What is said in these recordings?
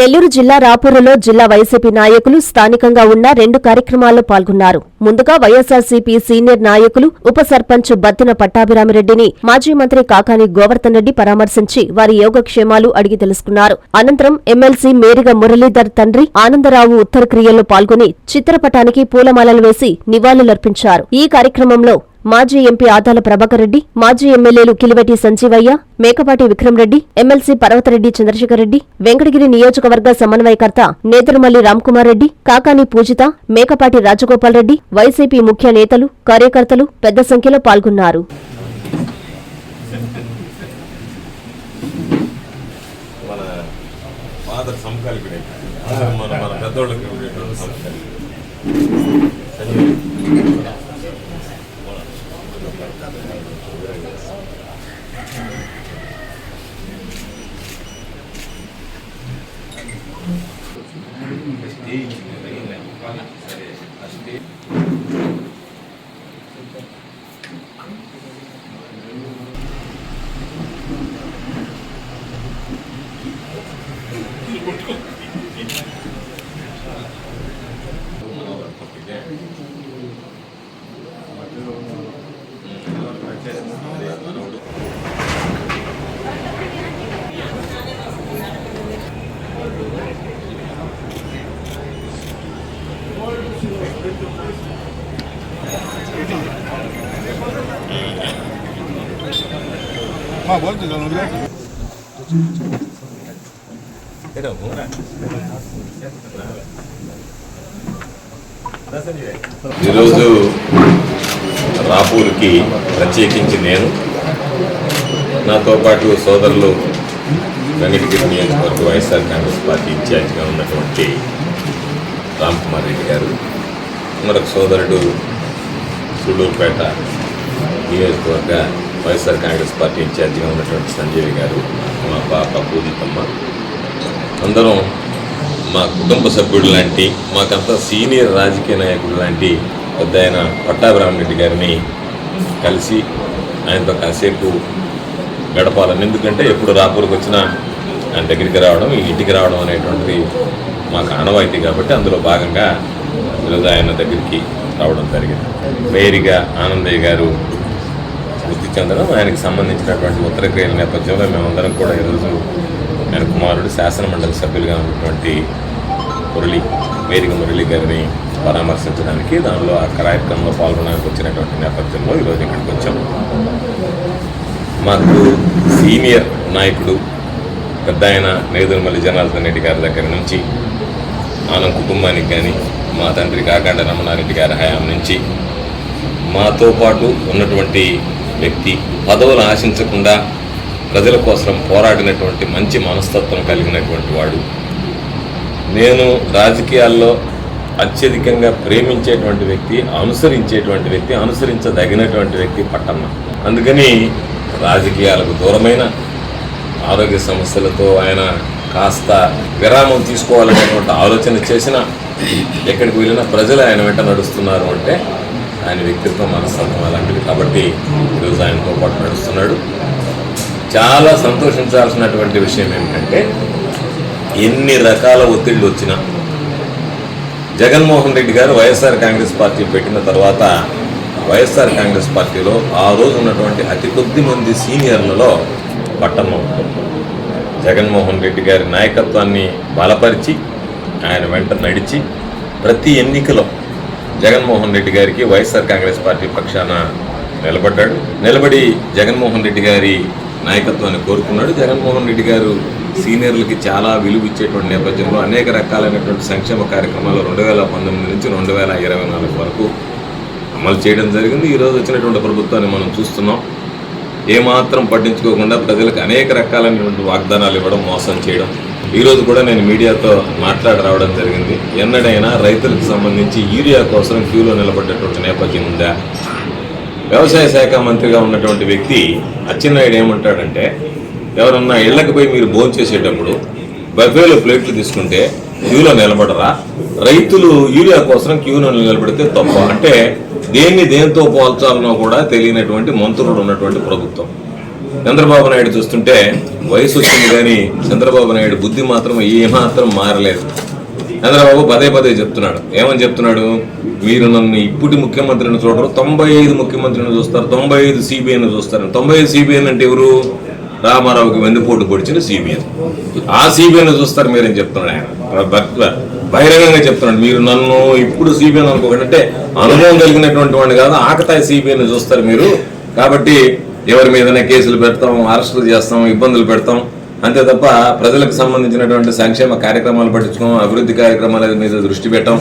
నెల్లూరు జిల్లా రాపూరులో జిల్లా వైసీపీ నాయకులు స్థానికంగా ఉన్న రెండు కార్యక్రమాల్లో పాల్గొన్నారు. ముందుగా వైఎస్ఆర్సీపీ సీనియర్ నాయకులు ఉప సర్పంచ్ బత్తిన పట్టాభిరామిరెడ్డిని మాజీ మంత్రి కాకాని గోవర్ధన్ రెడ్డి పరామర్శించి వారి యోగక్షేమాలు అడిగి తెలుసుకున్నారు. అనంతరం ఎమ్మెల్సీ మేరిగ మురళీధర్ తండ్రి ఆనందరావు ఉత్తర క్రియల్లో పాల్గొని చిత్రపటానికి పూలమాలలు వేసి నివాళులర్పించారు. ఈ కార్యక్రమంలో మాజీ ఎంపీ ఆదాల ప్రభాకర్ రెడ్డి మాజీ ఎమ్మెల్యేలు కిలివెటి సంజీవయ్య మేకపాటి విక్రమరెడ్డి ఎమ్మెల్సీ పర్వతరెడ్డి చంద్రశేఖర్ రెడ్డి వెంకటగిరి నియోజకవర్గ సమన్వయకర్త నేదురుమల్లి రామ్కుమార్ రెడ్డి కాకాని పూజిత మేకపాటి రాజగోపాల్ రెడ్డి వైసీపీ ముఖ్య నేతలు కార్యకర్తలు పెద్ద సంఖ్యలో పాల్గొన్నారు. మన ఫాదర్ まあ、ボルテージは伸びない ఊరా. ఈరోజు రాపూర్కి ప్రత్యేకించి నేను నాతో పాటు సోదరులు వెంకటగిరి నియోజకవర్గ వైఎస్ఆర్ కాంగ్రెస్ పార్టీ ఇన్ఛార్జిగా ఉన్నటువంటి రామ్ కుమార్ రెడ్డి గారు మరొక సోదరుడు సుళ్ళూరుపేట నియోజకవర్గ వైఎస్ఆర్ కాంగ్రెస్ పార్టీ ఇన్ఛార్జిగా ఉన్నటువంటి సంజయ్ గారు మా పాప పూజితమ్మ అందరం మా కుటుంబ సభ్యుడు లాంటి మాకంతా సీనియర్ రాజకీయ నాయకుడు లాంటి పెద్ద ఆయన పట్టాభిరామరెడ్డి గారిని కలిసి ఆయనతో కాసేపు గడపాలని. ఎందుకంటే ఎప్పుడు రాపూర్కి వచ్చినా ఆయన దగ్గరికి రావడం ఈ ఇంటికి రావడం అనేటువంటిది మాకు ఆనవాయితీ కాబట్టి అందులో భాగంగా ఈరోజు ఆయన దగ్గరికి రావడం జరిగింది. మేరీగా ఆనందయ్య గారు వృత్తి చెందడం ఆయనకి సంబంధించినటువంటి ఉత్తరక్రియల నేపథ్యంలో మేమందరం కూడా ఈరోజు ఆయన కుమారుడు శాసనమండలి సభ్యులుగా ఉన్నటువంటి మురళి వేదిక మురళి గారిని పరామర్శించడానికి దానిలో ఆ కార్యక్రమంలో పాల్గొనడానికి వచ్చినటువంటి నేపథ్యంలో ఈరోజు ఇక్కడికి వచ్చాము. మాకు సీనియర్ నాయకుడు పెద్ద ఆయన నేదురుమల్లి జనార్దన్ రెడ్డి గారి దగ్గర నుంచి ఆనం కుటుంబానికి కానీ మా తండ్రి కాకాండ రమణారెడ్డి గారి హయాం నుంచి మాతో పాటు ఉన్నటువంటి వ్యక్తి పదవులు ఆశించకుండా ప్రజల కోసం పోరాడినటువంటి మంచి మనస్తత్వం కలిగినటువంటి వాడు. నేను రాజకీయాల్లో అత్యధికంగా ప్రేమించేటువంటి వ్యక్తి అనుసరించేటువంటి వ్యక్తి అనుసరించదగినటువంటి వ్యక్తి పట్టన్న. అందుకని రాజకీయాలకు దూరమైన ఆరోగ్య సమస్యలతో ఆయన కాస్త విరామం తీసుకోవాలనేటువంటి ఆలోచన చేసిన ఎక్కడికి వెళ్ళినా ప్రజలు ఆయన వెంట నడుస్తున్నారు అంటే ఆయన వ్యక్తిత్వం మనస్తత్వం అలాంటిది. కాబట్టి ఈరోజు ఆయనతో పాటు నడుస్తున్నాడు. చాలా సంతోషించాల్సినటువంటి విషయం ఏమిటంటే ఎన్ని రకాల ఒత్తిళ్ళు వచ్చినా జగన్మోహన్ రెడ్డి గారు వైఎస్ఆర్ కాంగ్రెస్ పార్టీ పెట్టిన తర్వాత వైఎస్ఆర్ కాంగ్రెస్ పార్టీలో ఆ రోజు ఉన్నటువంటి అతి కొద్ది మంది సీనియర్లలో పట్టమ్మ జగన్మోహన్ రెడ్డి గారి నాయకత్వాన్ని బలపరిచి ఆయన వెంట నడిచి ప్రతి ఎన్నికలో జగన్మోహన్ రెడ్డి గారికి వైఎస్ఆర్ కాంగ్రెస్ పార్టీ పక్షాన నిలబడ్డాడు. నిలబడి జగన్మోహన్ రెడ్డి గారి నాయకత్వాన్ని కోరుకున్నాడు. జగన్మోహన్ రెడ్డి గారు సీనియర్లకి చాలా విలువ ఇచ్చేటువంటి నేపథ్యంలో అనేక రకాలైనటువంటి సంక్షేమ కార్యక్రమాలు రెండు వేల పంతొమ్మిది నుంచి రెండు వేల ఇరవై నాలుగు వరకు అమలు చేయడం జరిగింది. ఈరోజు వచ్చినటువంటి ప్రభుత్వాన్ని మనం చూస్తున్నాం. ఏమాత్రం పట్టించుకోకుండా ప్రజలకు అనేక రకాలైనటువంటి వాగ్దానాలు ఇవ్వడం మోసం చేయడం. ఈరోజు కూడా నేను మీడియాతో మాట్లాడి రావడం జరిగింది. ఎన్నడైనా రైతులకు సంబంధించి యూరియా కోసం క్యూలో నిలబడ్డటువంటి నేపథ్యం ఉందా? వ్యవసాయ శాఖ మంత్రిగా ఉన్నటువంటి వ్యక్తి అచ్చెన్నాయుడు ఏమంటాడంటే ఎవరన్నా ఇళ్ళకి పోయి మీరు భోజనం చేసేటప్పుడు బఫేలో ప్లేట్లు తీసుకుంటే క్యూలో నిలబడరా? రైతులు యూరియా కోసం క్యూలో నిలబడితే తప్ప. అంటే దేన్ని దేంతో పోల్చాలనో కూడా తెలియనటువంటి మంత్రులు ఉన్నటువంటి ప్రభుత్వం. చంద్రబాబు నాయుడు చూస్తుంటే వయసు వచ్చింది కానీ చంద్రబాబు నాయుడు బుద్ధి మాత్రం ఏమాత్రం మారలేదు. చంద్రబాబు పదే పదే చెప్తున్నాడు. ఏమని చెప్తున్నాడు? మీరు నన్ను ఇప్పటి ముఖ్యమంత్రిని చూడరు తొంభై ఐదు ముఖ్యమంత్రిని చూస్తారు తొంభై ఐదు సిబిఐని చూస్తారు. తొంభై ఐదు సిబిఐని అంటే ఎవరు? రామారావుకి వెన్నుపోటు పొడిచిన సిబిఐ. ఆ సిబిఐని చూస్తారు మీరని చెప్తున్నాడు ఆయన? బహిరంగంగా చెప్తున్నాడు. మీరు నన్ను ఇప్పుడు సిబిఐని అనుకోకంటే అంటే అనుభవం కలిగినటువంటి వాడిని కాదు ఆకతాయి సిబిఐని చూస్తారు మీరు. కాబట్టి ఎవరి మీదనే కేసులు పెడతాం అరెస్టులు చేస్తాం ఇబ్బందులు పెడతాం. అంతే తప్ప ప్రజలకు సంబంధించినటువంటి సంక్షేమ కార్యక్రమాలు పట్టించుకోం అభివృద్ధి కార్యక్రమాల మీద దృష్టి పెట్టాం.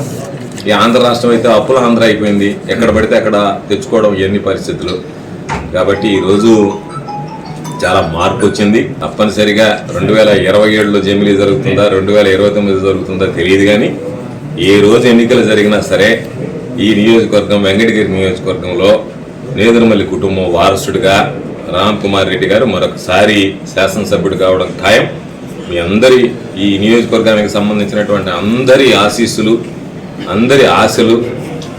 ఈ ఆంధ్ర రాష్ట్రం అయితే అప్పుల ఆంధ్ర అయిపోయింది. ఎక్కడ పడితే అక్కడ తెచ్చుకోవడం ఇవన్నీ పరిస్థితులు. కాబట్టి ఈరోజు చాలా మార్పు వచ్చింది. తప్పనిసరిగా రెండు వేల ఇరవై ఏడులో జమిలీ జరుగుతుందా రెండు వేల ఇరవై తొమ్మిది జరుగుతుందా తెలియదు కానీ ఏ రోజు ఎన్నికలు జరిగినా సరే ఈ నియోజకవర్గం వెంకటగిరి నియోజకవర్గంలో నేదురుమల్లి కుటుంబం వారసుడిగా రామ్ కుమార్ రెడ్డి గారు మరొకసారి శాసనసభ్యుడు కావడం ఖాయం. మీ అందరి ఈ నియోజకవర్గానికి సంబంధించినటువంటి అందరి ఆశీస్సులు అందరి ఆశలు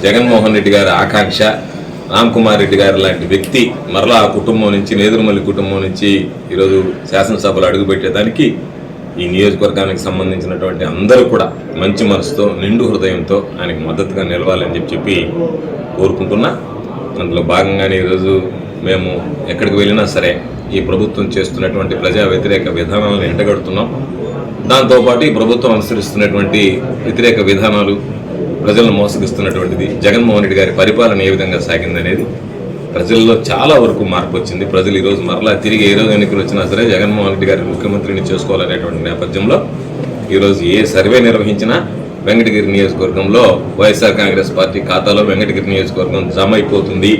జగన్మోహన్ రెడ్డి గారి ఆకాంక్ష రామ్ కుమార్ రెడ్డి గారు లాంటి వ్యక్తి మరలా ఆ కుటుంబం నుంచి నేదురుమల్లి కుటుంబం నుంచి ఈరోజు శాసనసభలో అడుగుపెట్టేదానికి ఈ నియోజకవర్గానికి సంబంధించినటువంటి అందరూ కూడా మంచి మనసుతో నిండు హృదయంతో ఆయనకు మద్దతుగా నిలవాలని చెప్పి చెప్పి కోరుకుంటున్నా. అందులో భాగంగానే ఈరోజు మేము ఎక్కడికి వెళ్ళినా సరే ఈ ప్రభుత్వం చేస్తున్నటువంటి ప్రజా వ్యతిరేక విధానాలను ఎండగడుతున్నాం. దాంతోపాటు ఈ ప్రభుత్వం అనుసరిస్తున్నటువంటి వ్యతిరేక విధానాలు ప్రజలను మోసగిస్తున్నటువంటిది జగన్మోహన్ రెడ్డి గారి పరిపాలన ఏ విధంగా సాగిందనేది ప్రజల్లో చాలా వరకు మార్పు వచ్చింది. ప్రజలు ఈరోజు మరలా తిరిగి ఏ రోజు ఎన్నికలు వచ్చినా సరే జగన్మోహన్ రెడ్డి గారి ముఖ్యమంత్రిని చేసుకోవాలనేటువంటి నేపథ్యంలో ఈరోజు ఏ సర్వే నిర్వహించినా వెంకటగిరి నియోజకవర్గంలో వైఎస్ఆర్ కాంగ్రెస్ పార్టీ ఖాతాలో వెంకటగిరి నియోజకవర్గం జమ అయిపోతుంది.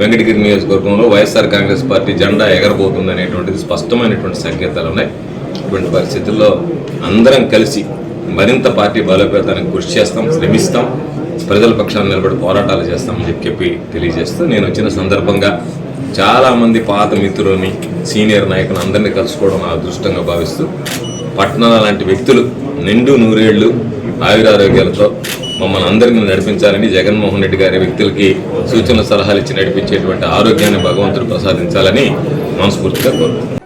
వెంకటగిరి నియోజకవర్గంలో వైఎస్ఆర్ కాంగ్రెస్ పార్టీ జెండా ఎగరబోతుంది అనేటువంటిది స్పష్టమైనటువంటి సంకేతాలు ఉన్నాయి. ఇటువంటి పరిస్థితుల్లో అందరం కలిసి మరింత పార్టీ బలోపేతానికి కృషి చేస్తాం శ్రమిస్తాం ప్రజల పక్షాన్ని నిలబడి పోరాటాలు చేస్తామని చెప్పి చెప్పి తెలియజేస్తూ నేను వచ్చిన సందర్భంగా చాలామంది పాత మిత్రులని సీనియర్ నాయకులు అందరినీ కలుసుకోవడం నా అదృష్టంగా భావిస్తూ పట్టణాల లాంటి వ్యక్తులు నిండు నూరేళ్ళు ఆయురారోగ్యాలతో మమ్మల్ని అందరినీ నడిపించాలని జగన్మోహన్ రెడ్డి గారి వ్యక్తులకి సూచన సలహాలు ఇచ్చి నడిపించేటువంటి ఆరోగ్యాన్ని భగవంతుడు ప్రసాదించాలని మనస్ఫూర్తిగా కోరుతున్నాను